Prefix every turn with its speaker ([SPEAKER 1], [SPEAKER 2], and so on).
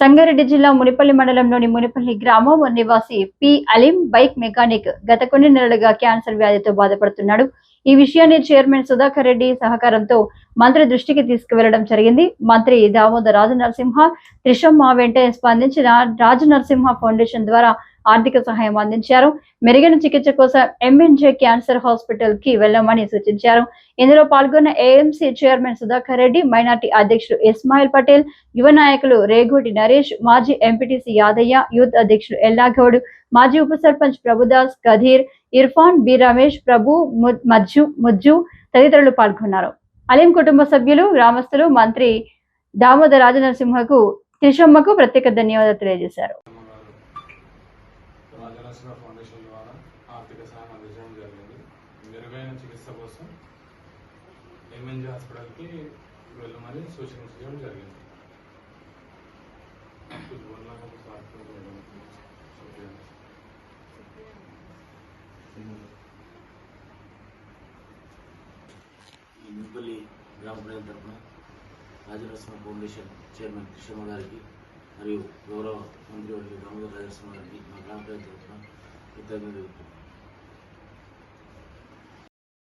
[SPEAKER 1] సంగారెడ్డి జిల్లా మునిపల్లి మండలంలోని మునిపల్లి గ్రామం నివాసి పి అలీం బైక్ మెకానిక్ గత కొన్ని నెలలుగా క్యాన్సర్ వ్యాధితో బాధపడుతున్నాడు. ఈ విషయాన్ని చైర్మన్ సుధాకర్ రెడ్డి సహకారంతో మంత్రి దృష్టికి తీసుకువెళ్ళడం జరిగింది. మంత్రి దామోదర్ రాజు నరసింహ త్రిషమ్మ వెంటనే స్పందించిన రాజు నరసింహ ఫౌండేషన్ ద్వారా ఆర్థిక సహాయం అందించారు. మెరుగైన చికిత్స కోసం ఎంఎన్జే క్యాన్సర్ హాస్పిటల్కి వెళ్ళమని సూచించారు. ఇందులో పాల్గొన్న AMC chairman Sudhakar Reddy minority అధ్యక్షుడు ఇస్మాయిల్ పటేల్ యువ నాయకులు రేగోటి నరేష్ మాజీ ఎంపీటీసీ యాదయ్య యూత్ అధ్యక్షుడు ఎల్లాగౌడ్ మాజీ ఉప సర్పంచ్ ప్రభుదాస్ కధీర్ ఇర్ఫాన్ బి రమేష్ ప్రభు ము- మజ్జు ముజ్జు తదితరులు పాల్గొన్నారు. అలీం కుటుంబ సభ్యులు గ్రామస్తులు మంత్రి దామోదర రాజనరసింహకు త్రిషమ్మకు ప్రత్యేక ధన్యవాదాలు తెలియజేశారు.
[SPEAKER 2] ఆసరా ఫౌండేషన్ ద్వారా ఆర్థిక సహాయం అందించడం జరిగింది. మెరుగైన చికిత్స కోసం ఎంఎన్జీ హాస్పిటల్కి వెళ్ళమని సూచించడం జరిగింది.
[SPEAKER 3] గ్రామ పంచాయతీ తరఫున రాజరత్న ఫౌండేషన్ చైర్మన్ కృష్ణమ్మ గారికి మరియు గౌరవ మంత్రివర్యులు దామోదర్ రాజనరసింహ గారికి మా గ్రామ ప్రజల తరఫున కృతజ్ఞతలు తెలుపుతున్నాను.